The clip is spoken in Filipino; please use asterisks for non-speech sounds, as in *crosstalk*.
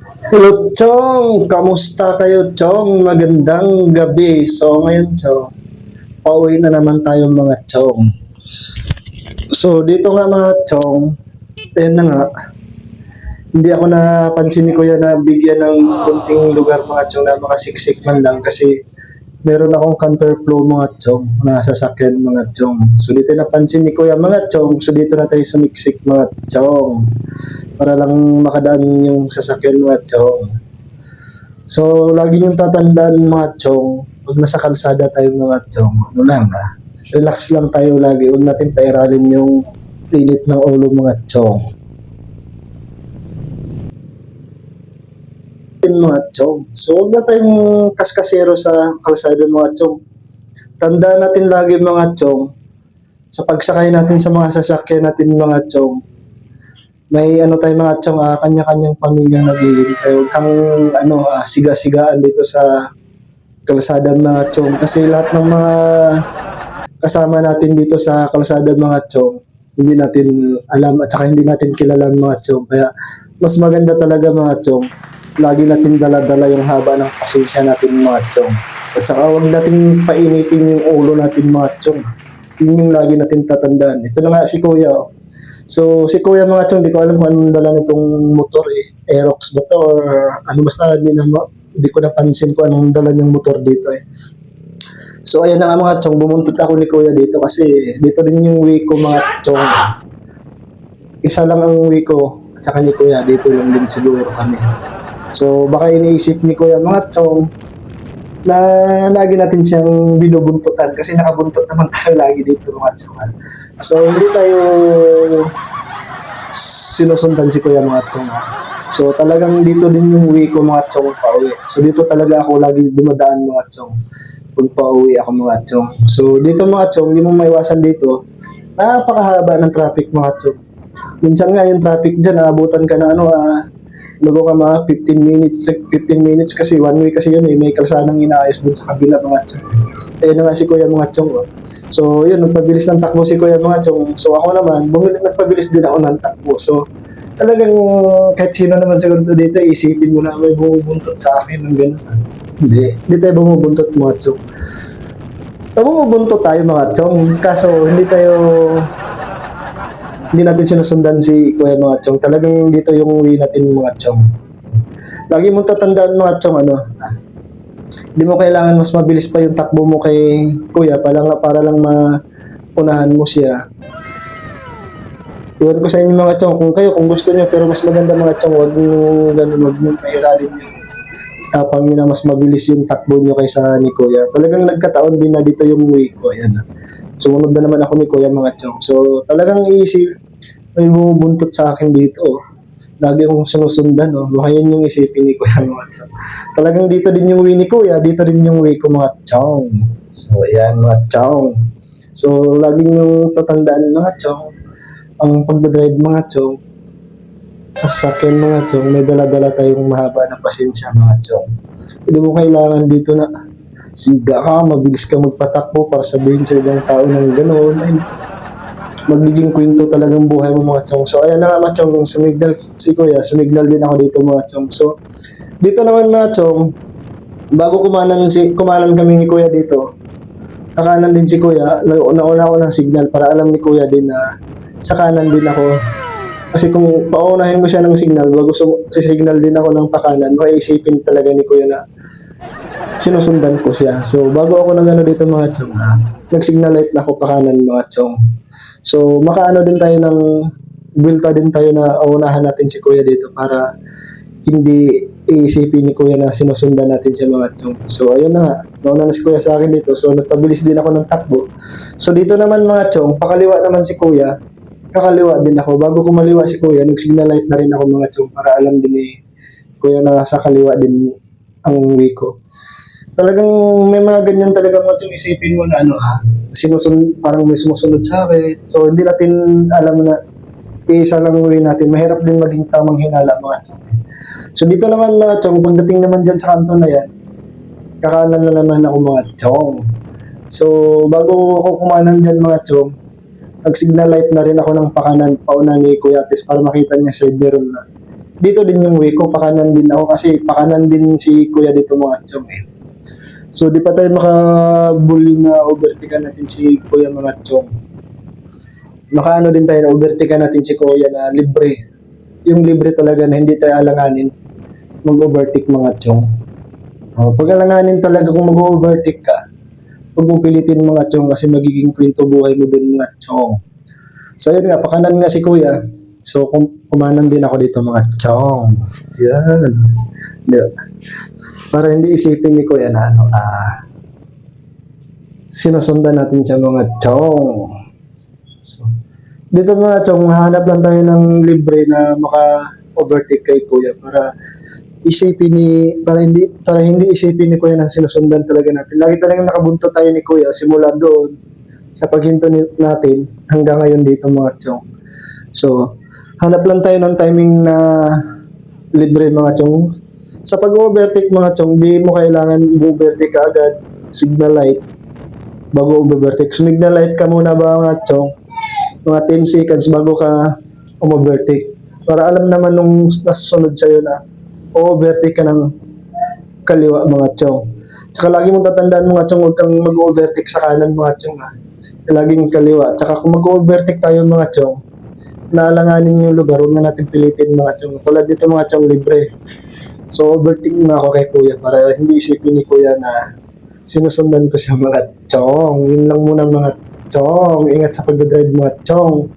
Hello, Chong! Kamusta kayo, Chong? Magandang gabi. So, ngayon, Chong, pauwi na naman tayo mga Chong. So, dito nga mga Chong, ayun na nga, hindi ako napansin ni Kuya na bigyan ng kunting lugar mga Chong na makasiksik man lang kasi meron akong counterflow mga Chong na sasakyan mga Chong. So, dito napansin ni Kuya mga Chong, so dito na tayo sumiksik mga Chong para lang makadaan yung sasakyan mga chong. So, lagi niyong tatandaan mga chong, pag nasa kalsada tayo mga chong, ano lang ah, relax lang tayo lagi, huwag natin pairalin yung init ng ulo mga chong. Mga chong. So, huwag na tayong kaskasero sa kalsada mga chong. Tandaan natin lagi mga chong, sa pagsakay natin sa mga sasakyan natin mga chong, may ano tayo mga chong, ah, kanya-kanyang pamilya naghihintay. Huwag kang ano, ah, siga-sigaan dito sa kalsada mga chong. Kasi lahat ng mga kasama natin dito sa kalsada mga chong, hindi natin alam at saka hindi natin kilala mga chong. Kaya mas maganda talaga mga chong, lagi natin dala-dala yung haba ng pasensya natin mga chong. At saka huwag natin painitin yung ulo natin mga chong. Yun yung lagi natin tatandaan. Ito na nga si Kuya. oh. So, si Kuya mga chong, di ko alam kung anong dala nitong motor eh. Aerox ba to or ano basta, di, na, di ko napansin kung anong dala niyang motor dito eh. So, ayan na nga mga chong, bumuntot ako ni Kuya dito kasi dito din yung way ko mga chong. Isa lang ang way ko at saka ni Kuya, dito lang din siguro kami. So, baka iniisip ni Kuya mga chong, na lagi natin siyang binubuntutan kasi nakabuntot naman *laughs* tayo lagi dito mga chong. So, hindi tayo sinusundan si Kuya mga chong. So, talagang dito din yung way ko mga chong pauwi. So, dito talaga ako lagi dumadaan mga chong pag pauwi ako mga chong. So, dito mga chong, hindi mo maiwasan dito. Napakahaba ng traffic mga chong. Minsan nga yung traffic dyan, naabutan ka na ano ah, Lugo ka mga 15 minutes, 15 minutes kasi one way kasi yun eh, may kalsadang inaayos dun sa kabila mga chong. Ayun na nga si Kuya mga chong. Oh. So, yun, nagpabilis ng takbo si Kuya mga chong. So, ako naman, bumili, nagpabilis din ako ng takbo. So, talagang kahit sino naman siguro dito, isipin mo na may bumubuntot sa akin ng gano'n. Hindi, hindi tayo bumubuntot mga chong. Bumubuntot tayo mga chong, kaso hindi tayo hindi natin sinusundan si Kuya mga chong. Talagang dito yung way natin mga chong. Lagi mong tatandaan mga chong ano, ah, hindi mo kailangan mas mabilis pa yung takbo mo kay Kuya para lang, para lang maunahan mo siya. Iwan ko sa inyo mga chong, kung kayo, kung gusto niyo, pero mas maganda mga chong, wag niyo ganun, wag niyo pairalin yung tapang niyo na mas mabilis yung takbo niyo kaysa ni Kuya. Talagang nagkataon din na dito yung way ko. Ayan. Sumunod na naman ako ni Kuya mga chong. So, talagang iisip, may bumubuntot sa akin dito. Lagi akong sinusundan. Oh. Baka yun yung isipin ni Kuya mga chong. Talagang dito din yung way ni Kuya, dito din yung way ko mga chong. So, ayan mga chong. So, lagi yung tatandaan mga chong. Ang pagdadrive mga chong, sa sasakyan mga chong, may dala-dala tayong mahaba na pasensya mga chong. Hindi mo kailangan dito na siga ka, mabilis ka magpatakbo para sabihin sa ibang tao ng gano'n. Ay, magiging kwento talagang buhay mo mga chong. So, ayan na nga mga chong, sumignal si Kuya, sumignal din ako dito mga chong. So, dito naman mga chong, bago kumanan, si, kumanan kami ni Kuya dito, kakanan din si Kuya, nauna ko ng signal para alam ni Kuya din na sa kanan din ako. Kasi kung paunahin mo siya ng signal, bago sum- si signal din ako ng pakanan, maiisipin talaga ni Kuya na sinusundan ko siya. So, bago ako nag ano dito mga chong, ah, nag-signal light na ako pakanan mga chong. So, makaano din tayo ng, builta din tayo na unahan natin si Kuya dito para hindi iisipin ni Kuya na sinusundan natin siya mga chong. So, ayun na nga. Nauna na si Kuya sa akin dito. So, nagpabilis din ako ng takbo. So, dito naman mga chong, pakaliwa naman si Kuya. Kakaliwa din ako. Bago kumaliwa si Kuya, nag-signal light na rin ako mga chong para alam din ni Kuya na sa kaliwa din ang way ko. Talagang may mga ganyan talaga mo yung isipin mo na ano ah, sinusun parang may sumusunod sa akin. So, hindi natin alam na isa lang way natin. Mahirap din maging tamang hinala mga chong. So dito naman mga chong, pagdating naman dyan sa kanto na yan, kakanan na naman ako mga chong. So bago ako kumanan dyan mga chong, nag-signal light na rin ako ng pakanan pauna ni Kuya Tes para makita niya side mirror na dito din yung way ko, pakanan din ako kasi pakanan din si kuya dito mga chong eh. So di pa tayo makabuli na overtaken natin si kuya mga chong. Makaano din tayo na overtaken natin si kuya na libre. Yung libre talaga na hindi tayo alanganin mag-overtake mga chong. Oh, pag alanganin talaga kung mag-overtake ka, huwag mong pilitin mga chong kasi magiging kwento buhay mo din mga chong. So yun nga, pakanan nga si kuya. So kum- kumanan din ako dito mga chong. Yan. Ba? Para hindi isipin ni kuya na ano, ah, sinusundan natin siya mga chong. So, dito mga chong, hanap lang tayo ng libre na maka-overtake kay kuya para isipin ni para hindi para hindi isipin ni kuya na sinusundan talaga natin. Lagi talagang nakabunto tayo ni kuya simula doon sa paghinto natin hanggang ngayon dito mga chong. So, hanap lang tayo ng timing na libre mga chong. Sa pag-overtake mga chong, di mo kailangan i-overtake agad, signal light, bago overtake. Signal light ka muna ba mga chong? Mga 10 seconds bago ka umovertake. Para alam naman nung nasusunod sa'yo na overtake ka ng kaliwa mga chong. Tsaka lagi mong tatandaan mga chong, huwag kang mag-overtake sa kanan mga chong ha. Laging kaliwa. Tsaka kung mag-overtake tayo mga chong, naalanganin yung lugar, huwag na natin pilitin mga chong. Tulad dito mga chong libre. So overtake na ako kay kuya para hindi isipin ni kuya na sinusundan ko siya mga chong. Yun lang muna mga chong. Ingat sa pag-drive mga chong.